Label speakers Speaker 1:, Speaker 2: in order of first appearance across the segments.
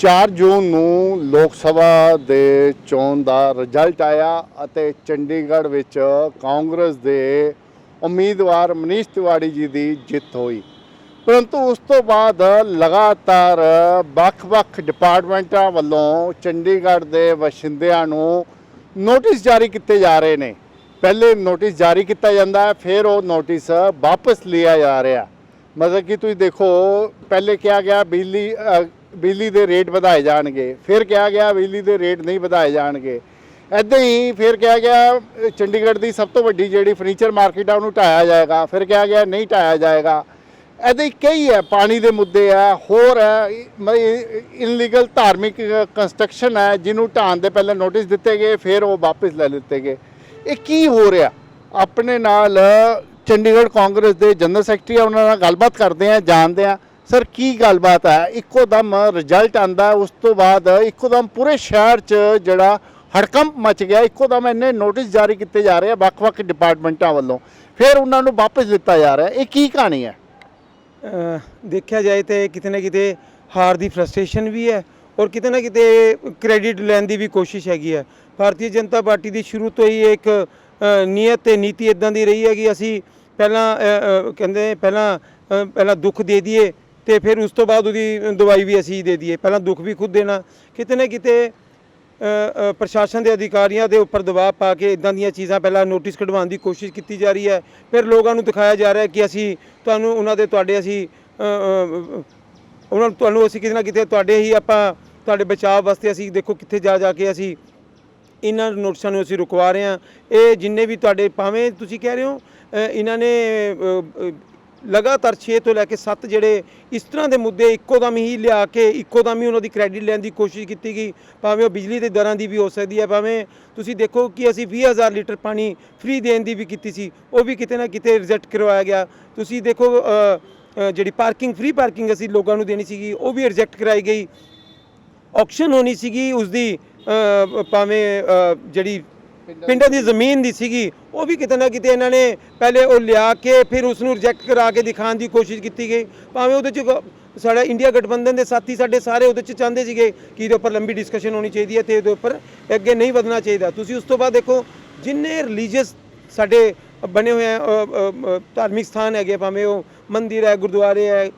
Speaker 1: 4 ਜੂਨ ਨੂੰ ਲੋਕ ਸਭਾ ਦੇ ਚੋਣ ਦਾ ਰਿਜ਼ਲਟ ਆਇਆ ਅਤੇ ਚੰਡੀਗੜ੍ਹ ਵਿੱਚ ਕਾਂਗਰਸ ਦੇ ਉਮੀਦਵਾਰ ਮਨੀਸ਼ ਤਿਵਾੜੀ ਜੀ ਦੀ ਜਿੱਤ ਹੋਈ। ਪਰੰਤੂ ਉਸ ਤੋਂ ਬਾਅਦ ਲਗਾਤਾਰ ਵੱਖ-ਵੱਖ ਡਿਪਾਰਟਮੈਂਟਾਂ ਵੱਲੋਂ ਚੰਡੀਗੜ੍ਹ ਦੇ ਵਸਿੰਦਿਆਂ ਨੂੰ ਨੋਟਿਸ ਜਾਰੀ ਕੀਤੇ ਜਾ ਰਹੇ ਨੇ। ਪਹਿਲੇ ਨੋਟਿਸ ਜਾਰੀ ਕੀਤਾ ਜਾਂਦਾ ਹੈ ਫਿਰ ਉਹ ਨੋਟਿਸ ਵਾਪਸ ਲਿਆ ਜਾ ਰਿਹਾ। ਮਤਲਬ ਕਿ ਤੁਸੀਂ ਦੇਖੋ, ਪਹਿਲੇ ਕਿਹਾ ਗਿਆ ਬਿਜਲੀ ਬਿਜਲੀ ਦੇ ਰੇਟ ਵਧਾਏ ਜਾਣਗੇ। ਫਿਰ ਕਿਹਾ ਗਿਆ ਬਿਜਲੀ ਦੇ ਰੇਟ ਨਹੀਂ ਵਧਾਏ ਜਾਣਗੇ। ਐਦਾਂ ਹੀ ਫਿਰ ਕਿਹਾ ਗਿਆ, ਚੰਡੀਗੜ੍ਹ ਦੀ ਸਭ ਤੋਂ ਵੱਡੀ ਜਿਹੜੀ ਫਰਨੀਚਰ ਮਾਰਕੀਟ ਆ, ਉਹਨੂੰ ਢਾਇਆ ਜਾਏਗਾ। ਫਿਰ ਕਿਹਾ ਗਿਆ, ਨਹੀਂ ਢਾਇਆ ਜਾਏਗਾ। ਐਦਾਂ ਹੀ ਕਈ ਹੈ, ਪਾਣੀ ਦੇ ਮੁੱਦੇ ਆ ਹੋਰ ਹੈ ਇਨਲੀਗਲ ਧਾਰਮਿਕ ਕੰਸਟਰਕਸ਼ਨ ਹੈ, ਜਿਹਨੂੰ ਢਾਣ ਦੇ ਪਹਿਲਾਂ ਨੋਟਿਸ ਦਿੱਤੇ ਗਏ, ਫਿਰ ਉਹ ਵਾਪਸ ਲੈ ਲਿੱਤੇ ਗਏ। ਇਹ ਕੀ ਹੋ ਰਿਹਾ? ਆਪਣੇ ਨਾਲ ਚੰਡੀਗੜ੍ਹ ਕਾਂਗਰਸ ਦੇ ਜਨਰਲ ਸੈਕਟਰੀ ਆ, ਉਹਨਾਂ ਨਾਲ ਗੱਲਬਾਤ ਕਰਦੇ ਆ, ਜਾਣਦੇ ਆ। ਸਰ, ਕੀ ਗੱਲਬਾਤ ਹੈ? ਇੱਕੋ ਦਮ ਰਿਜ਼ਲਟ ਆਂਦਾ, ਉਸ ਤੋਂ ਬਾਅਦ ਇੱਕੋ ਦਮ ਪੂਰੇ ਸ਼ਹਿਰ 'ਚ ਜਿਹੜਾ ਹੜਕੰਪ ਮਚ ਗਿਆ ਇੱਕੋ ਦਮ ਇੰਨੇ ਨੋਟਿਸ ਜਾਰੀ ਕੀਤੇ ਜਾ ਰਹੇ ਆ ਵੱਖ-ਵੱਖ ਡਿਪਾਰਟਮੈਂਟਾਂ ਵੱਲੋਂ। ਫਿਰ ਉਹਨਾਂ ਨੂੰ ਵਾਪਸ ਦਿੱਤਾ ਜਾ ਰਿਹਾ। ਇਹ ਕੀ ਕਹਾਣੀ ਹੈ?
Speaker 2: ਦੇਖਿਆ ਜਾਏ ਤੇ ਕਿਤੇ ਨਾ ਕਿਤੇ ਹਾਰ ਦੀ ਫਰਸਟ੍ਰੇਸ਼ਨ ਵੀ ਹੈ ਔਰ ਕਿਤੇ ਨਾ ਕਿਤੇ ਕ੍ਰੈਡਿਟ ਲੈਣ ਦੀ ਵੀ ਕੋਸ਼ਿਸ਼ ਹੈਗੀ ਹੈ। ਭਾਰਤੀ ਜਨਤਾ ਪਾਰਟੀ ਦੀ ਸ਼ੁਰੂ ਤੋਂ ਹੀ ਇੱਕ ਨੀਅਤ ਤੇ ਨੀਤੀ ਇਦਾਂ ਦੀ ਰਹੀ ਹੈ ਕਿ ਅਸੀਂ ਪਹਿਲਾਂ ਕਹਿੰਦੇ ਪਹਿਲਾਂ ਪਹਿਲਾਂ ਦੁੱਖ ਦੇ ਦਈਏ ਤੇ ਫਿਰ ਉਸ ਤੋਂ ਬਾਅਦ ਉਹਦੀ ਦਵਾਈ ਵੀ ਅਸੀਂ ਦੇ ਦਈਏ। ਪਹਿਲਾਂ ਦੁੱਖ ਵੀ ਖੁਦ ਦੇਣਾ। ਕਿਤੇ ਨਾ ਕਿਤੇ ਪ੍ਰਸ਼ਾਸਨ ਦੇ ਅਧਿਕਾਰੀਆਂ ਦੇ ਉੱਪਰ ਦਬਾਅ ਪਾ ਕੇ ਇਦਾਂ ਦੀਆਂ ਚੀਜ਼ਾਂ ਪਹਿਲਾਂ ਨੋਟਿਸ ਕਢਵਾਉਣ ਦੀ ਕੋਸ਼ਿਸ਼ ਕੀਤੀ ਜਾ ਰਹੀ ਹੈ। ਫਿਰ ਲੋਕਾਂ ਨੂੰ ਦਿਖਾਇਆ ਜਾ ਰਿਹਾ ਕਿ ਅਸੀਂ ਤੁਹਾਨੂੰ ਉਹਨਾਂ ਦੇ, ਤੁਹਾਡੇ ਅਸੀਂ ਉਹਨਾਂ ਨੂੰ, ਤੁਹਾਨੂੰ ਅਸੀਂ ਕਿਤੇ ਨਾ ਕਿਤੇ ਤੁਹਾਡੇ ਹੀ ਆਪਾਂ, ਤੁਹਾਡੇ ਬਚਾਅ ਵਾਸਤੇ ਅਸੀਂ ਦੇਖੋ ਕਿੱਥੇ ਜਾ ਜਾ ਕੇ ਅਸੀਂ ਇਹਨਾਂ ਨੋਟਿਸਾਂ ਨੂੰ ਅਸੀਂ ਰੁਕਵਾ ਰਹੇ ਹਾਂ। ਇਹ ਜਿੰਨੇ ਵੀ ਤੁਹਾਡੇ, ਭਾਵੇਂ ਤੁਸੀਂ ਕਹਿ ਰਹੇ ਹੋ ਇਹਨਾਂ ਨੇ ਲਗਾਤਾਰ 6 ਤੋਂ ਲੈ ਕੇ 7 ਜਿਹੜੇ ਇਸ ਤਰ੍ਹਾਂ ਦੇ ਮੁੱਦੇ ਇੱਕੋ ਦਮ ਹੀ ਲਿਆ ਕੇ ਇੱਕੋ ਦਮ ਹੀ ਉਹਨਾਂ ਦੀ ਕ੍ਰੈਡਿਟ ਲੈਣ ਦੀ ਕੋਸ਼ਿਸ਼ ਕੀਤੀ ਗਈ। ਭਾਵੇਂ ਉਹ ਬਿਜਲੀ ਦੇ ਦਰਾਂ ਦੀ ਵੀ ਹੋ ਸਕਦੀ ਹੈ, ਭਾਵੇਂ ਤੁਸੀਂ ਦੇਖੋ ਕਿ ਅਸੀਂ 20000 ਲੀਟਰ ਪਾਣੀ ਫ੍ਰੀ ਦੇਣ ਦੀ ਵੀ ਕੀਤੀ ਸੀ, ਉਹ ਵੀ ਕਿਤੇ ਨਾ ਕਿਤੇ ਰਿਜੈਕਟ ਕਰਵਾਇਆ ਗਿਆ। ਤੁਸੀਂ ਦੇਖੋ ਜਿਹੜੀ ਪਾਰਕਿੰਗ ਫ੍ਰੀ ਪਾਰਕਿੰਗ ਅਸੀਂ ਲੋਕਾਂ ਨੂੰ ਦੇਣੀ ਸੀਗੀ, ਉਹ ਵੀ ਰਿਜੈਕਟ ਕਰਾਈ ਗਈ। ਆਕਸ਼ਨ ਹੋਣੀ ਸੀਗੀ ਉਸ ਦੀ ਭਾਵੇਂ ਜਿਹੜੀ ਪਿੰਡਾਂ ਦੀ ਜ਼ਮੀਨ ਦੀ ਸੀਗੀ, ਉਹ ਵੀ ਕਿਤੇ ਨਾ ਕਿਤੇ ਇਹਨਾਂ ਨੇ ਪਹਿਲੇ ਉਹ ਲਿਆ ਕੇ ਫਿਰ ਉਸ ਨੂੰ ਰਿਜੈਕਟ ਕਰਾ ਕੇ ਦਿਖਾਉਣ ਦੀ ਕੋਸ਼ਿਸ਼ ਕੀਤੀ ਗਈ। ਭਾਵੇਂ ਉਹਦੇ ਚ ਗ- ਸਾਡਾ ਇੰਡੀਆ ਗਠਬੰਧਨ ਦੇ ਸਾਥੀ ਸਾਡੇ ਸਾਰੇ ਉਹਦੇ ਚ ਚਾਹੁੰਦੇ ਸੀਗੇ ਕਿ ਇਹਦੇ ਉੱਪਰ ਲੰਬੀ ਡਿਸਕਸ਼ਨ ਹੋਣੀ ਚਾਹੀਦੀ ਹੈ ਤੇ ਇਹਦੇ ਉੱਪਰ ਅੱਗੇ ਨਹੀਂ ਵਧਣਾ ਚਾਹੀਦਾ। ਤੁਸੀਂ ਉਸ ਤੋਂ ਬਾਅਦ ਦੇਖੋ, ਜਿੰਨੇ ਰਿਲੀਜੀਅਸ ਸਾਡੇ ਬਣੇ ਹੋਏ ਆ ਧਾਰਮਿਕ ਸਥਾਨ ਹੈਗੇ ਭਾਵੇਂ ਉਹ ਮੰਦਿਰ ਹੈ, ਗੁਰਦੁਆਰੇ ਹੈ,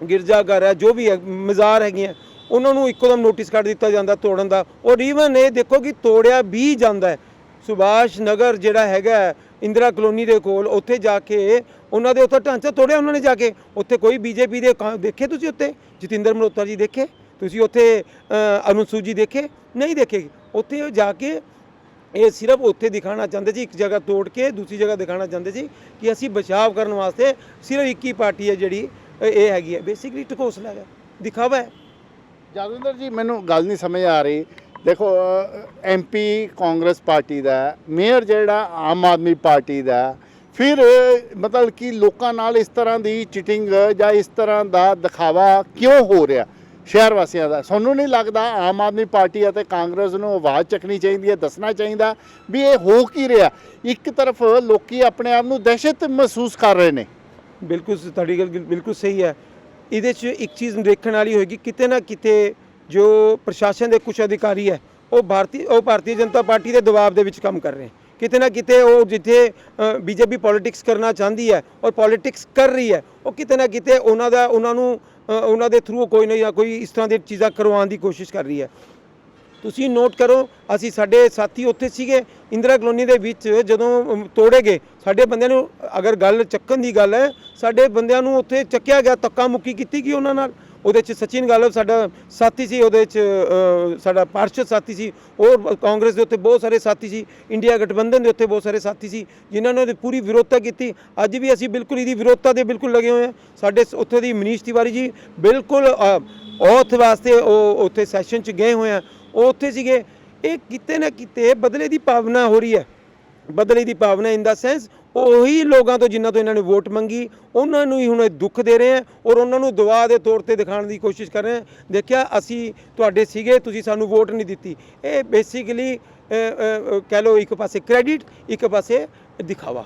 Speaker 2: ਗਿਰਜਾਘਰ ਹੈ, ਜੋ ਵੀ ਹੈ, ਮਜ਼ਾਰ ਹੈਗੀਆਂ, ਉਹਨਾਂ ਨੂੰ ਇੱਕੋ ਦਮ ਨੋਟਿਸ ਕੱਢ ਦਿੱਤਾ ਜਾਂਦਾ ਤੋੜਨ ਦਾ। ਔਰ ਈਵਨ ਇਹ ਦੇਖੋ ਕਿ ਤੋੜਿਆ ਵੀ ਜਾਂਦਾ ਹੈ। ਸੁਭਾਸ਼ ਨਗਰ ਜਿਹੜਾ ਹੈਗਾ ਇੰਦਰਾ ਕਲੋਨੀ ਦੇ ਕੋਲ ਉੱਥੇ ਜਾ ਕੇ ਉਹਨਾਂ ਦੇ ਉੱਥੇ ਢਾਂਚਾ ਤੋੜਿਆ ਉਹਨਾਂ ਨੇ ਜਾ ਕੇ। ਉੱਥੇ ਕੋਈ ਬੀਜੇਪੀ ਦੇ ਕਾਂ- ਦੇਖੇ ਤੁਸੀਂ ਉੱਥੇ? ਜਤਿੰਦਰ ਮਲਹੋਤਰਾ ਜੀ ਦੇਖੇ? ਤੁਸੀਂ ਉੱਥੇ ਅ, ਅਨੁਸੂਚੀ ਜੀ ਦੇਖੇ? ਨਹੀਂ ਦੇਖੇ। ਉੱਥੇ ਜਾ ਕੇ ਇਹ ਸਿਰਫ ਉੱਥੇ ਦਿਖਾਣਾ ਚਾਹੁੰਦੇ ਸੀ ਇੱਕ ਜਗ੍ਹਾ ਤੋੜ ਕੇ ਦੂਸਰੀ ਜਗ੍ਹਾ ਦਿਖਾਣਾ ਚਾਹੁੰਦੇ ਸੀ ਕਿ ਅਸੀਂ ਬਚਾਅ ਕਰਨ ਵਾਸਤੇ ਸਿਰਫ ਇੱਕ ਹੀ ਪਾਰਟੀ ਹੈ ਜਿਹੜੀ ਇਹ ਹੈਗੀ ਹੈ। ਬੇਸਿਕਲੀ ਟਕੋਸਲਾ ਹੈ ਦਿਖਾਵਾ ਹੈ।
Speaker 1: ਜਾਦਵਿੰਦਰ ਜੀ ਮੈਨੂੰ ਗੱਲ ਨਹੀਂ ਸਮਝ ਆ ਰਹੀ। ਦੇਖੋ ਐਮਪੀ ਕਾਂਗਰਸ ਪਾਰਟੀ ਦਾ, ਮੇਅਰ ਜਿਹੜਾ ਆਮ ਆਦਮੀ ਪਾਰਟੀ ਦਾ, ਫਿਰ ਮਤਲਬ ਕਿ ਲੋਕਾਂ ਨਾਲ ਇਸ ਤਰ੍ਹਾਂ ਦੀ ਚਿਟਿੰਗ ਜਾਂ ਇਸ ਤਰ੍ਹਾਂ ਦਾ ਦਿਖਾਵਾ ਕਿਉਂ ਹੋ ਰਿਹਾ ਸ਼ਹਿਰ ਵਾਸੀਆਂ ਦਾ? ਸਾਨੂੰ ਨਹੀਂ ਲੱਗਦਾ ਆਮ ਆਦਮੀ ਪਾਰਟੀ ਅਤੇ ਕਾਂਗਰਸ ਨੂੰ ਆਵਾਜ਼ ਚੱਕਣੀ ਚਾਹੀਦੀ ਹੈ, ਦੱਸਣਾ ਚਾਹੀਦਾ ਵੀ ਇਹ ਹੋ ਕੀ ਰਿਹਾ। ਇੱਕ ਤਰਫ ਲੋਕੀ ਆਪਣੇ ਆਪ ਨੂੰ ਦਹਿਸ਼ਤ ਮਹਿਸੂਸ ਕਰ ਰਹੇ ਨੇ।
Speaker 2: ਬਿਲਕੁਲ ਤੁਹਾਡੀ ਗੱਲ ਗਿਲ- ਬਿਲਕੁਲ ਸਹੀ ਹੈ। ਇਹਦੇ 'ਚ ਇੱਕ ਚੀਜ਼ ਦੇਖਣ ਵਾਲੀ ਹੋਏਗੀ, ਕਿਤੇ ਨਾ ਕਿਤੇ ਜੋ ਪ੍ਰਸ਼ਾਸਨ ਦੇ ਕੁਝ ਅਧਿਕਾਰੀ ਹੈ, ਉਹ ਭਾਰਤੀ ਉਹ ਭਾਰਤੀ ਜਨਤਾ ਪਾਰਟੀ ਦੇ ਦਬਾਅ ਦੇ ਵਿੱਚ ਕੰਮ ਕਰ ਰਹੇ ਕਿਤੇ ਨਾ ਕਿਤੇ ਉਹ ਜਿੱਥੇ ਬੀਜੇਪੀ ਪੋਲਿਟਿਕਸ ਕਰਨਾ ਚਾਹੁੰਦੀ ਹੈ ਔਰ ਪੋਲਿਟਿਕਸ ਕਰ ਰਹੀ ਹੈ, ਉਹ ਕਿਤੇ ਨਾ ਕਿਤੇ ਉਹਨਾਂ ਦਾ, ਉਹਨਾਂ ਨੂੰ ਉਹਨਾਂ ਦੇ ਥਰੂ ਕੋਈ ਨਾ ਜਾਂ ਕੋਈ ਇਸ ਤਰ੍ਹਾਂ ਦੀ ਚੀਜ਼ਾਂ ਕਰਵਾਉਣ ਦੀ ਕੋਸ਼ਿਸ਼ ਕਰ ਰਹੀ ਹੈ। ਤੁਸੀਂ ਨੋਟ ਕਰੋ, ਅਸੀਂ ਸਾਡੇ ਸਾਥੀ ਉੱਥੇ ਸੀਗੇ, ਇੰਦਰਾ ਕਲੋਨੀ ਦੇ ਵਿੱਚ ਜਦੋਂ ਤੋੜੇ ਗਏ, ਸਾਡੇ ਬੰਦਿਆਂ ਨੂੰ ਅਗਰ ਗੱਲ ਚੱਕਣ ਦੀ ਗੱਲ ਹੈ, ਸਾਡੇ ਬੰਦਿਆਂ ਨੂੰ ਉੱਥੇ ਚੱਕਿਆ ਗਿਆ ਤੱਕਾ ਮੁੱਕੀ ਕੀਤੀ ਗਈ ਉਹਨਾਂ ਨਾਲ। ਉਹਦੇ ਚ ਸਚਿਨ ਗਾਲਵ ਸਾਡਾ ਸਾਥੀ ਸੀ, ਉਹਦੇ ਚ ਸਾਡਾ ਪਾਰਸ਼ਦ ਸਾਥੀ ਸੀ ਔਰ ਕਾਂਗਰਸ ਦੇ ਉੱਤੇ ਬਹੁਤ ਸਾਰੇ ਸਾਥੀ ਸੀ, ਇੰਡੀਆ ਗਠਬੰਧਨ ਦੇ ਉੱਤੇ ਬਹੁਤ ਸਾਰੇ ਸਾਥੀ ਸੀ, ਜਿਨ੍ਹਾਂ ਨੇ ਉਹਦੀ ਪੂਰੀ ਵਿਰੋਧਤਾ ਕੀਤੀ। ਅੱਜ ਵੀ ਅਸੀਂ ਬਿਲਕੁਲ ਇਹਦੀ ਵਿਰੋਧਤਾ ਦੇ ਬਿਲਕੁਲ ਲੱਗੇ ਹੋਏ ਹਾਂ। ਸਾਡੇ ਉੱਥੇ ਦੀ ਮਨੀਸ਼ ਤਿਵਾਰੀ ਜੀ ਬਿਲਕੁਲ ਔਥ ਵਾਸਤੇ ਉਹ ਉੱਥੇ ਸੈਸ਼ਨ ਚ ਗਏ ਹੋਏ ਆ। ਉਹ ਉੱਥੇ ਸੀਗੇ। ਇਹ ਕਿਤੇ ਨਾ ਕਿਤੇ ਬਦਲੇ ਦੀ ਭਾਵਨਾ ਹੋ ਰਹੀ ਹੈ। ਬਦਲੇ ਦੀ ਭਾਵਨਾ ਇਨ ਦਾ ਸੈਂਸ ਉਹੀ ਲੋਕਾਂ ਤੋਂ ਜਿਨ੍ਹਾਂ ਤੋਂ ਇਹਨਾਂ ਨੇ ਵੋਟ ਮੰਗੀ, ਉਹਨਾਂ ਨੂੰ ਹੀ ਹੁਣ ਇਹ ਦੁੱਖ ਦੇ ਰਹੇ ਆ ਔਰ ਉਹਨਾਂ ਨੂੰ ਦਵਾ ਦੇ ਤੌਰ ਤੇ ਦਿਖਾਉਣ ਦੀ ਕੋਸ਼ਿਸ਼ ਕਰ ਰਹੇ ਆ। ਦੇਖਿਆ, ਅਸੀਂ ਤੁਹਾਡੇ ਸੀਗੇ, ਤੁਸੀਂ ਸਾਨੂੰ ਵੋਟ ਨਹੀਂ ਦਿੱਤੀ। ਇਹ ਬੇਸਿਕਲੀ ਕਹਿ ਲਓ ਇੱਕ ਪਾਸੇ ਕ੍ਰੈਡਿਟ ਇੱਕ ਪਾਸੇ ਦਿਖਾਵਾ।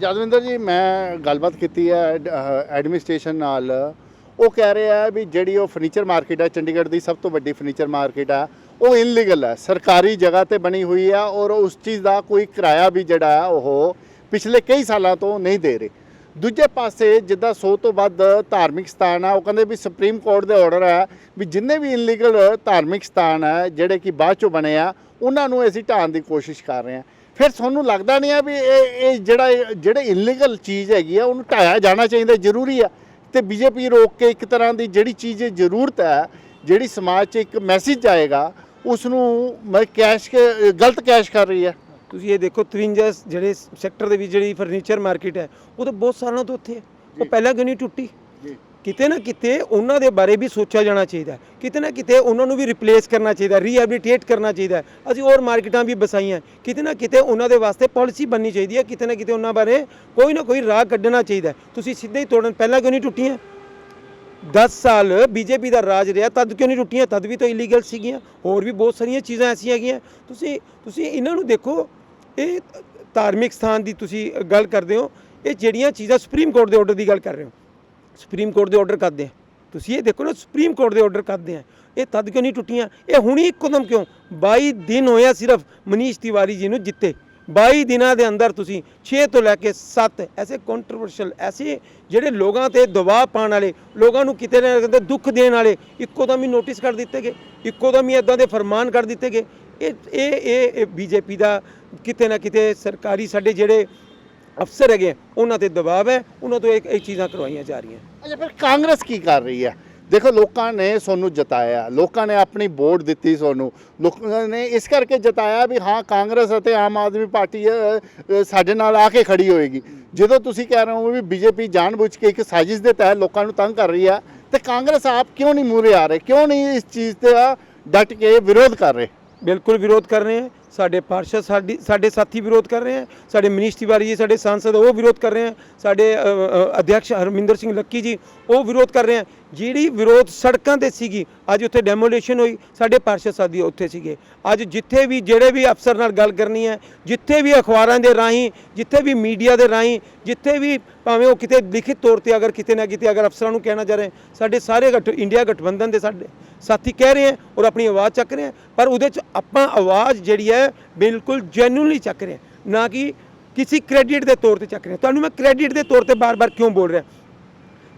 Speaker 1: ਜਦਵਿੰਦਰ ਜੀ, ਮੈਂ ਗੱਲਬਾਤ ਕੀਤੀ ਹੈ, ਐਡ- ਐਡਮਿਨਿਸਟ੍ਰੇਸ਼ਨ ਨਾਲ। ਉਹ ਕਹਿ ਰਿਹਾ ਹੈ ਵੀ ਜਿਹੜੀ ਉਹ ਫਰਨੀਚਰ ਮਾਰਕੀਟ ਹੈ, ਚੰਡੀਗੜ੍ਹ ਦੀ ਸਭ ਤੋਂ ਵੱਡੀ ਫਰਨੀਚਰ ਮਾਰਕੀਟ ਆ ਉਹ ਇਨਲੀਗਲ ਹੈ। ਸਰਕਾਰੀ ਜਗ੍ਹਾ ਤੇ ਬਣੀ ਹੋਈ ਆ ਔਰ ਉਸ ਚੀਜ਼ ਦਾ ਕੋਈ ਕਿਰਾਇਆ ਵੀ ਜਿਹੜਾ ਉਹ ਪਿਛਲੇ ਕਈ ਸਾਲਾਂ ਤੋਂ ਨਹੀਂ ਦੇ ਰਹੇ। ਦੂਜੇ ਪਾਸੇ ਜਿੱਦਾਂ 100 ਤੋਂ ਵੱਧ ਧਾਰਮਿਕ ਸਥਾਨ ਆ, ਉਹ ਕਹਿੰਦੇ ਵੀ ਸੁਪਰੀਮ ਕੋਰਟ ਦੇ ਆਰਡਰ ਹੈ ਵੀ ਜਿੰਨੇ ਵੀ ਇਨਲੀਗਲ ਧਾਰਮਿਕ ਸਥਾਨ ਹੈ ਜਿਹੜੇ ਕਿ ਬਾਅਦ ਚੋਂ ਬਣੇ ਆ, ਉਹਨਾਂ ਨੂੰ ਅਸੀਂ ਢਾਣ ਦੀ ਕੋਸ਼ਿਸ਼ ਕਰ ਰਹੇ ਹਾਂ ਫਿਰ ਤੁਹਾਨੂੰ ਲੱਗਦਾ ਨਹੀਂ ਆ ਵੀ ਇਹ ਇਹ ਜਿਹੜਾ, ਜਿਹੜੇ ਇਨਲੀਗਲ ਚੀਜ਼ ਹੈਗੀ ਆ, ਉਹਨੂੰ ਢਾਇਆ ਜਾਣਾ ਚਾਹੀਦਾ, ਜ਼ਰੂਰੀ ਆ। ਤੇ ਬੀਜੇਪੀ ਰੋਕ ਕੇ ਇੱਕ ਤਰ੍ਹਾਂ ਦੀ ਜਿਹੜੀ ਚੀਜ਼ ਜ਼ਰੂਰਤ ਹੈ ਜਿਹੜੀ ਸਮਾਜ 'ਚ ਇੱਕ ਮੈਸੇਜ ਆਏਗਾ ਉਸ ਨੂੰ ਮੈਂ ਕੈਸ਼ ਕੇ, ਗਲਤ ਕੈਸ਼ ਕਰ ਰਹੀ ਹੈ
Speaker 2: ਤੁਸੀਂ ਇਹ ਦੇਖੋ 53 ਜਿਹੜੇ ਸੈਕਟਰ ਦੇ ਵਿੱਚ ਜਿਹੜੀ ਫਰਨੀਚਰ ਮਾਰਕੀਟ ਹੈ ਉਹ ਤਾਂ ਬਹੁਤ ਸਾਲਾਂ ਤੋਂ ਉੱਥੇ ਹੈ। ਉਹ ਪਹਿਲਾਂ ਕਿਉਂ ਨਹੀਂ ਟੁੱਟੀ? ਕਿਤੇ ਨਾ ਕਿਤੇ ਉਹਨਾਂ ਦੇ ਬਾਰੇ ਵੀ ਸੋਚਿਆ ਜਾਣਾ ਚਾਹੀਦਾ। ਕਿਤੇ ਨਾ ਕਿਤੇ ਉਹਨਾਂ ਨੂੰ ਵੀ ਰਿਪਲੇਸ ਕਰਨਾ ਚਾਹੀਦਾ ਰੀਹੈਬਿਲਿਟੇਟ ਕਰਨਾ ਚਾਹੀਦਾ। ਅਸੀਂ ਹੋਰ ਮਾਰਕੀਟਾਂ ਵੀ ਬਸਾਈਆਂ ਕਿਤੇ ਨਾ ਕਿਤੇ ਉਹਨਾਂ ਦੇ ਵਾਸਤੇ ਪਾਲਿਸੀ ਬਣਨੀ ਚਾਹੀਦੀ ਹੈ। ਕਿਤੇ ਨਾ ਕਿਤੇ ਉਹਨਾਂ ਬਾਰੇ ਕੋਈ ਨਾ ਕੋਈ ਰਾਹ ਕੱਢਣਾ ਚਾਹੀਦਾ। ਤੁਸੀਂ ਸਿੱਧੇ ਹੀ ਤੋੜਨ ਪਹਿਲਾਂ ਕਿਉਂ ਨਹੀਂ ਟੁੱਟੀਆਂ? 10 ਸਾਲ ਬੀਜੇਪੀ ਦਾ ਰਾਜ ਰਿਹਾ ਤਦ ਕਿਉਂ ਨਹੀਂ ਟੁੱਟੀਆਂ? ਤਦ ਵੀ ਤਾਂ ਇਲੀਗਲ ਸੀਗੀਆਂ। ਹੋਰ ਵੀ ਬਹੁਤ ਸਾਰੀਆਂ ਚੀਜ਼ਾਂ ਐਸੀਆਂ ਹੈਗੀਆਂ। ਤੁਸੀਂ ਤੁਸੀਂ ਇਹਨਾਂ ਨੂੰ ਦੇਖੋ ਇਹ ਧਾਰਮਿਕ ਸਥਾਨ ਦੀ ਤੁਸੀਂ ਗੱਲ ਕਰਦੇ ਹੋ, ਇਹ ਜਿਹੜੀਆਂ ਚੀਜ਼ਾਂ ਸੁਪਰੀਮ ਕੋਰਟ ਦੇ ਆਰਡਰ ਦੀ ਗੱਲ ਕਰ ਰਹੇ ਹੋ। ਸੁਪਰੀਮ ਕੋਰਟ ਦੇ ਆਰਡਰ ਕਰਦੇ ਆ। ਤੁਸੀਂ ਇਹ ਦੇਖੋ ਨਾ ਸੁਪਰੀਮ ਕੋਰਟ ਦੇ ਆਰਡਰ ਕਰਦੇ ਆ। ਇਹ ਤਦ ਕਿਉਂ ਨਹੀਂ ਟੁੱਟੀਆਂ? ਇਹ ਹੁਣੀ ਇੱਕ ਕਦਮ ਕਿਉਂ? 22 ਦਿਨ ਹੋਇਆ ਸਿਰਫ ਮਨੀਸ਼ ਤਿਵਾਰੀ ਜੀ ਨੂੰ ਜਿੱਤੇ। 22 ਦਿਨਾਂ ਦੇ ਅੰਦਰ ਤੁਸੀਂ 6 ਤੋਂ ਲੈ ਕੇ 7 ਐਸੇ ਕੰਟਰੋਵਰਸ਼ਲ ਐਸੇ ਜਿਹੜੇ ਲੋਕਾਂ ਤੇ ਦਬਾਅ ਪਾਉਣ ਵਾਲੇ, ਲੋਕਾਂ ਨੂੰ ਕਿਤੇ ਨਾ ਕਿਤੇ ਦੁੱਖ ਦੇਣ ਵਾਲੇ, ਇੱਕੋ ਦਮ ਹੀ ਨੋਟਿਸ ਕਰ ਦਿੱਤੇ ਗਏ। ਇੱਕੋ ਦਮ ਹੀ ਇਦਾਂ ਦੇ ਫਰਮਾਨ ਕਰ ਦਿੱਤੇ ਗਏ। ਇਹ ਇਹ ਇਹ ਬੀਜੇਪੀ ਦਾ ਕਿਤੇ ਨਾ ਕਿਤੇ ਸਰਕਾਰੀ ਸਾਡੇ ਜਿਹੜੇ ਅਫਸਰ ਹੈਗੇ ਉਹਨਾਂ ਤੇ ਦਬਾਅ ਹੈ, ਉਹਨਾਂ ਤੋਂ ਇਹ ਇਹ ਚੀਜ਼ਾਂ ਕਰਵਾਈਆਂ ਜਾ ਰਹੀਆਂ।
Speaker 1: ਅੱਛਾ, ਫਿਰ ਕਾਂਗਰਸ ਕੀ ਕਰ ਰਹੀ ਹੈ? ਦੇਖੋ, ਲੋਕਾਂ ਨੇ ਤੁਹਾਨੂੰ ਜਤਾਇਆ, ਲੋਕਾਂ ਨੇ ਆਪਣੀ ਵੋਟ ਦਿੱਤੀ ਤੁਹਾਨੂੰ ਲੋਕਾਂ ਨੇ ਇਸ ਕਰਕੇ ਜਤਾਇਆ ਵੀ ਹਾਂ, ਕਾਂਗਰਸ ਅਤੇ ਆਮ ਆਦਮੀ ਪਾਰਟੀ ਸਾਡੇ ਨਾਲ ਆ ਕੇ ਖੜੀ ਹੋਏਗੀ। ਜਦੋਂ ਤੁਸੀਂ ਕਹਿ ਰਹੇ ਹੋ ਵੀ ਬੀਜੇਪੀ ਜਾਣਬੁੱਝ ਕੇ ਇੱਕ ਸਾਜ਼ਿਸ਼ ਦੇ ਤਹਿਤ ਲੋਕਾਂ ਨੂੰ ਤੰਗ ਕਰ ਰਹੀ ਹੈ, ਤੇ ਕਾਂਗਰਸ ਆਪ ਕਿਉਂ ਨਹੀਂ ਮੂਹਰੇ ਆ ਰਹੇ? ਕਿਉਂ ਨਹੀਂ ਇਸ ਚੀਜ਼ 'ਤੇ ਡਟ ਕੇ ਵਿਰੋਧ ਕਰ ਰਹੇ?
Speaker 2: ਬਿਲਕੁਲ ਵਿਰੋਧ ਕਰ ਰਹੇ ਹੈ ਸਾਡੇ ਪਾਰਸ਼ਦ ਸਾਡੀ ਸਾਡੇ ਸਾਥੀ ਵਿਰੋਧ ਕਰ ਰਹੇ ਹੈ ਸਾਡੇ ਮਨੀਸ਼ ਤਿਵਾਰੀ ਜੀ ਸਾਡੇ ਸਾਂਸਦ ਉਹ ਵਿਰੋਧ ਕਰ ਰਹੇ ਹੈ ਸਾਡੇ ਅ, ਹਰਮਿੰਦਰ ਸਿੰਘ ਲੱਕੀ ਜੀ ਉਹ ਵਿਰੋਧ ਕਰ ਰਹੇ ਹੈ। ਜਿਹੜੀ ਵਿਰੋਧ ਸੜਕਾਂ ਤੇ ਸੀਗੀ ਅੱਜ ਉੱਥੇ ਡੈਮੋਲੇਸ਼ਨ ਹੋਈ ਸਾਡੇ ਪਾਰਸ਼ਦ ਸਾਥੀ ਉੱਥੇ ਸੀਗੇ। ਅੱਜ ਜਿੱਥੇ ਵੀ ਜਿਹੜੇ ਵੀ ਅਫਸਰ ਨਾਲ ਗੱਲ ਕਰਨੀ ਹੈ ਜਿੱਥੇ ਵੀ ਅਖਬਾਰਾਂ ਦੇ ਰਾਹੀਂ ਜਿੱਥੇ ਵੀ ਮੀਡੀਆ ਦੇ ਰਾਹੀਂ ਜਿੱਥੇ ਵੀ ਭਾਵੇਂ ਉਹ ਕਿਤੇ ਲਿਖਿਤ ਤੌਰ ਤੇ ਅਗਰ ਕਿਤੇ ਨਾ ਕਿਤੇ ਅਗਰ ਅਫਸਰਾਂ ਨੂੰ ਕਹਿਣਾ ਚਾਹ ਰਹੇ ਸਾਡੇ ਸਾਰੇ ਗਠ ਇੰਡੀਆ ਗਠਬੰਧਨ ਦੇ ਸਾਡੇ ਸਾਥੀ ਕਹਿ ਰਹੇ ਹੈ ਔਰ ਆਪਣੀ ਆਵਾਜ਼ ਚੱਕ ਰਹੇ ਹੈ। ਪਰ ਉਹਦੇ ਚ ਆਪਾਂ ਆਵਾਜ਼ ਜਿਹੜੀ ਹੈ ਬਿਲਕੁਲ ਜੈਨੂਇਨਲੀ ਚੱਕ ਰਿਹਾ ਨਾ ਕਿ ਕਿਸੇ ਕ੍ਰੈਡਿਟ ਦੇ ਤੌਰ ਤੇ ਚੱਕ ਰਿਹਾ ਤੁਹਾਨੂੰ ਮੈਂ ਕ੍ਰੈਡਿਟ ਦੇ ਤੌਰ ਤੇ ਬਾਰ-ਬਾਰ ਕਿਉਂ ਬੋਲ ਰਿਹਾ?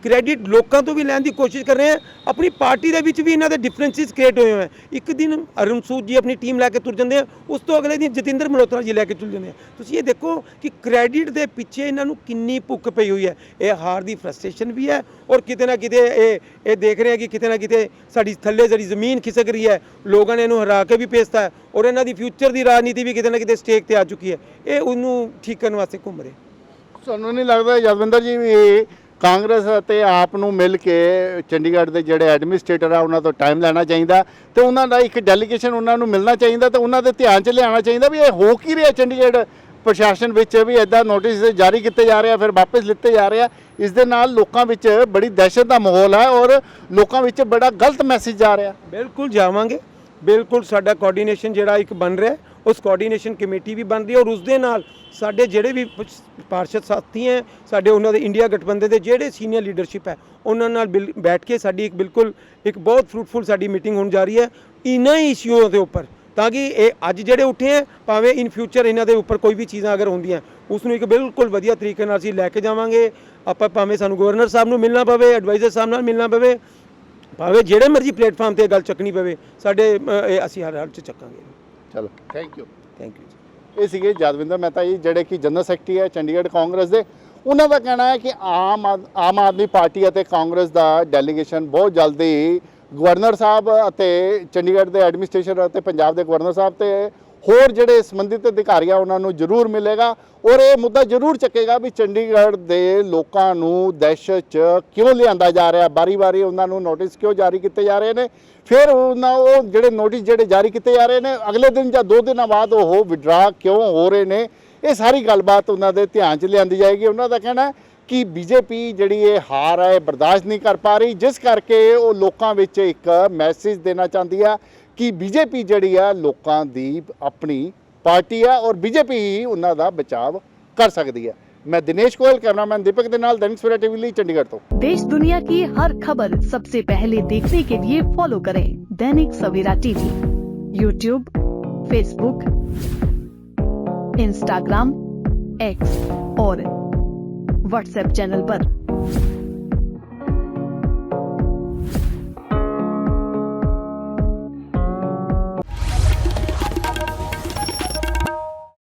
Speaker 2: ਕ੍ਰੈਡਿਟ ਲੋਕਾਂ ਤੋਂ ਵੀ ਲੈਣ ਦੀ ਕੋਸ਼ਿਸ਼ ਕਰ ਰਹੇ ਹਾਂ। ਆਪਣੀ ਪਾਰਟੀ ਦੇ ਵਿੱਚ ਵੀ ਇਹਨਾਂ ਦੇ ਡਿਫਰੈਂਸਿਸ ਕ੍ਰੀਏਟ ਹੋਏ ਹੋਏ ਹੈ ਇੱਕ ਦਿਨ ਅਰੁਣ ਸੂਦ ਜੀ ਆਪਣੀ ਟੀਮ ਲੈ ਕੇ ਤੁਰ ਜਾਂਦੇ ਆ, ਉਸ ਤੋਂ ਅਗਲੇ ਦਿਨ ਜਤਿੰਦਰ ਮਲਹੋਤਰਾ ਜੀ ਲੈ ਕੇ ਤੁਰ ਜਾਂਦੇ ਆ। ਤੁਸੀਂ ਇਹ ਦੇਖੋ ਕਿ ਕ੍ਰੈਡਿਟ ਦੇ ਪਿੱਛੇ ਇਹਨਾਂ ਨੂੰ ਕਿੰਨੀ ਭੁੱਖ ਪਈ ਹੋਈ ਹੈ। ਇਹ ਹਾਰ ਦੀ ਫਰਸਟ੍ਰੇਸ਼ਨ ਵੀ ਹੈ ਔਰ ਕਿਤੇ ਨਾ ਕਿਤੇ ਇਹ ਇਹ ਦੇਖ ਰਹੇ ਆ ਕਿ ਕਿਤੇ ਨਾ ਕਿਤੇ ਸਾਡੀ ਥੱਲੇ ਜਿਹੜੀ ਜ਼ਮੀਨ ਖਿਸਕ ਰਹੀ ਹੈ। ਲੋਕਾਂ ਨੇ ਇਹਨੂੰ ਹਰਾ ਕੇ ਵੀ ਭੇਜਤਾ ਔਰ ਇਹਨਾਂ ਦੀ ਫਿਊਚਰ ਦੀ ਰਾਜਨੀਤੀ ਵੀ ਕਿਤੇ ਨਾ ਕਿਤੇ ਸਟੇਕ ਤੇ ਆ ਚੁੱਕੀ ਹੈ। ਇਹ ਉਹਨੂੰ ਠੀਕ ਕਰਨ ਵਾਸਤੇ ਘੁੰਮ ਰਹੇ।
Speaker 1: ਸਾਨੂੰ ਨਹੀਂ ਲੱਗਦਾ ਯਦਵਿੰਦਰ ਜੀ ਵੀ ਕਾਂਗਰਸ ਅਤੇ ਆਪ ਨੂੰ ਮਿਲ ਕੇ ਚੰਡੀਗੜ੍ਹ ਦੇ ਜਿਹੜੇ ਐਡਮਿਨਿਸਟ੍ਰੇਟਰ ਆ, ਉਹਨਾਂ ਤੋਂ ਟਾਈਮ ਲੈਣਾ ਚਾਹੀਦਾ ਤੇ ਉਹਨਾਂ ਦਾ ਇੱਕ ਡੈਲੀਗੇਸ਼ਨ ਉਹਨਾਂ ਨੂੰ ਮਿਲਣਾ ਚਾਹੀਦਾ ਤੇ ਉਹਨਾਂ ਦੇ ਧਿਆਨ 'ਚ ਲਿਆਉਣਾ ਚਾਹੀਦਾ ਵੀ ਇਹ ਹੋ ਕੀ ਰਿਹਾ ਚੰਡੀਗੜ੍ਹ ਪ੍ਰਸ਼ਾਸਨ ਵਿੱਚ ਵੀ ਐਦਾਂ ਨੋਟਿਸ ਜਾਰੀ ਕੀਤੇ ਜਾ ਰਹੇ ਆ, ਫਿਰ ਵਾਪਸ ਲਿੱਤੇ ਜਾ ਰਹੇ ਆ। ਇਸ ਦੇ ਨਾਲ ਲੋਕਾਂ ਵਿੱਚ ਬੜੀ ਦਹਿਸ਼ਤ ਦਾ ਮਾਹੌਲ ਹੈ ਔਰ ਲੋਕਾਂ ਵਿੱਚ ਬੜਾ ਗਲਤ ਮੈਸੇਜ ਜਾ ਰਿਹਾ।
Speaker 2: ਬਿਲਕੁਲ ਜਾਵਾਂਗੇ। ਬਿਲਕੁਲ ਸਾਡਾ ਕੋਆਰਡੀਨੇਸ਼ਨ ਜਿਹੜਾ ਇੱਕ ਬਣ ਰਿਹਾ। ਉਸ ਕੋਆਰਡੀਨੇਸ਼ਨ ਕਮੇਟੀ ਵੀ ਬਣ ਰਹੀ ਹੈ ਔਰ ਉਸ ਦੇ ਨਾਲ ਸਾਡੇ ਜਿਹੜੇ ਵੀ ਪ- ਪਾਰਸ਼ਦ ਸਾਥੀ ਹੈ, ਸਾਡੇ ਉਹਨਾਂ ਦੇ ਇੰਡੀਆ ਗਠਬੰਧਨ ਦੇ ਜਿਹੜੇ ਸੀਨੀਅਰ ਲੀਡਰਸ਼ਿਪ ਹੈ, ਉਹਨਾਂ ਨਾਲ ਬਿਲ- ਬੈਠ ਕੇ ਸਾਡੀ ਇੱਕ ਬਿਲਕੁਲ ਇੱਕ ਬਹੁਤ ਫਰੂਟਫੁਲ ਸਾਡੀ ਮੀਟਿੰਗ ਹੋਣ ਜਾ ਰਹੀ ਹੈ ਇਹਨਾਂ ਹੀ ਇਸ਼ੂਆਂ ਦੇ ਉੱਪਰ, ਤਾਂ ਕਿ ਇਹ ਅੱਜ ਜਿਹੜੇ ਉੱਠੇ ਹੈ, ਭਾਵੇਂ ਇਨ ਫਿਊਚਰ ਇਹਨਾਂ ਦੇ ਉੱਪਰ ਕੋਈ ਵੀ ਚੀਜ਼ਾਂ ਅਗਰ ਹੁੰਦੀਆਂ ਉਸ ਨੂੰ ਇੱਕ ਬਿਲਕੁਲ ਵਧੀਆ ਤਰੀਕੇ ਨਾਲ ਅਸੀਂ ਲੈ ਕੇ ਜਾਵਾਂਗੇ, ਆਪਾਂ ਭਾਵੇਂ ਸਾਨੂੰ ਗਵਰਨਰ ਸਾਹਿਬ ਨੂੰ ਮਿਲਣਾ ਪਵੇ ਐਡਵਾਈਜ਼ਰ ਸਾਹਿਬ ਨਾਲ ਮਿਲਣਾ ਪਵੇ, ਭਾਵੇਂ ਜਿਹੜੇ ਮਰਜ਼ੀ ਪਲੇਟਫਾਰਮ ਤੇ ਗੱਲ ਚੱਕਣੀ ਪਵੇ, ਸਾਡੇ ਇਹ ਅਸੀਂ ਹਰ ਹਾਲ ਚ ਚੱਕਾਂਗੇ।
Speaker 1: ਚਲੋ। ਥੈਂਕ ਯੂ
Speaker 2: ਥੈਂਕ ਯੂ ਜੀ
Speaker 1: ਇਹ ਸੀਗੇ ਜਦਵਿੰਦਰ ਮਹਿਤਾ ਜੀ ਜਿਹੜੇ ਕਿ ਜਨਰਲ ਸੈਕਟਰੀ ਹੈ ਚੰਡੀਗੜ੍ਹ ਕਾਂਗਰਸ ਦੇ। ਉਹਨਾਂ ਦਾ ਕਹਿਣਾ ਹੈ ਕਿ ਆਮ ਆਮ ਆਦਮੀ ਪਾਰਟੀ ਅਤੇ ਕਾਂਗਰਸ ਦਾ ਡੈਲੀਗੇਸ਼ਨ ਬਹੁਤ ਜਲਦੀ ਗਵਰਨਰ ਸਾਹਿਬ ਅਤੇ ਚੰਡੀਗੜ੍ਹ ਦੇ ਐਡਮਿਨਿਸਟ੍ਰੇਸ਼ਨ ਅਤੇ ਪੰਜਾਬ ਦੇ ਗਵਰਨਰ ਸਾਹਿਬ ਤੇ ਹੋਰ ਜਿਹੜੇ ਸੰਬੰਧਿਤ ਅਧਿਕਾਰੀ ਆ, ਉਹਨਾਂ ਨੂੰ ਜ਼ਰੂਰ ਮਿਲੇਗਾ ਔਰ ਇਹ ਮੁੱਦਾ ਜ਼ਰੂਰ ਚੱਕੇਗਾ ਵੀ ਚੰਡੀਗੜ੍ਹ ਦੇ ਲੋਕਾਂ ਨੂੰ ਦਹਿਸ਼ਤ 'ਚ ਕਿਉਂ ਲਿਆਂਦਾ ਜਾ ਰਿਹਾ? ਬਾਰੀ-ਬਾਰੀ ਉਹਨਾਂ ਨੂੰ ਨੋਟਿਸ ਕਿਉਂ ਜਾਰੀ ਕੀਤੇ ਜਾ ਰਹੇ ਨੇ? ਫਿਰ ਉਹਨਾਂ ਉਹ ਜਿਹੜੇ ਨੋਟਿਸ ਜਿਹੜੇ ਜਾਰੀ ਕੀਤੇ ਜਾ ਰਹੇ ਨੇ, ਅਗਲੇ ਦਿਨ ਜਾਂ ਦੋ ਦਿਨਾਂ ਬਾਅਦ ਉਹ ਵਿਡਰਾ ਕਿਉਂ ਹੋ ਰਹੇ ਨੇ? ਇਹ ਸਾਰੀ ਗੱਲਬਾਤ ਉਹਨਾਂ ਦੇ ਧਿਆਨ 'ਚ ਲਿਆਂਦੀ ਜਾਏਗੀ। ਉਹਨਾਂ ਦਾ ਕਹਿਣਾ ਹੈ ਕਿ ਬੀਜੇਪੀ ਜਿਹੜੀ ਇਹ ਹਾਰ ਹੈ, ਇਹ ਬਰਦਾਸ਼ਤ ਨਹੀਂ ਕਰ ਪਾ ਰਹੀ, ਜਿਸ ਕਰਕੇ ਉਹ ਲੋਕਾਂ ਵਿੱਚ ਇੱਕ ਮੈਸੇਜ ਦੇਣਾ ਚਾਹੁੰਦੀ ਆ ਕਿ ਬੀਜੇਪੀ ਜਿਹੜੀ ਆ ਲੋਕਾਂ ਦੀ ਆਪਣੀ ਪਾਰਟੀ ਆ ਔਰ ਬੀਜੇਪੀ ਹੀ ਉਹਨਾਂ ਦਾ ਬਚਾਵ ਕਰ ਸਕਦੀ ਹੈ ਮੈਂ ਦਿਨੇਸ਼ ਗੋਇਲ ਕੈਮਰਾਮੈਨ ਦੀਪਕ ਦੇ ਨਾਲ ਦੈਨਿਕ ਸਵੇਰਾ ਟੀਵੀ ਲਈ ਚੰਡੀਗੜ੍ਹ ਤੋਂ
Speaker 3: देश दुनिया की हर खबर सबसे पहले देखने के लिए फॉलो करें Dainik Savera TV YouTube Facebook Instagram X और व्हाट्सएप चैनल पर।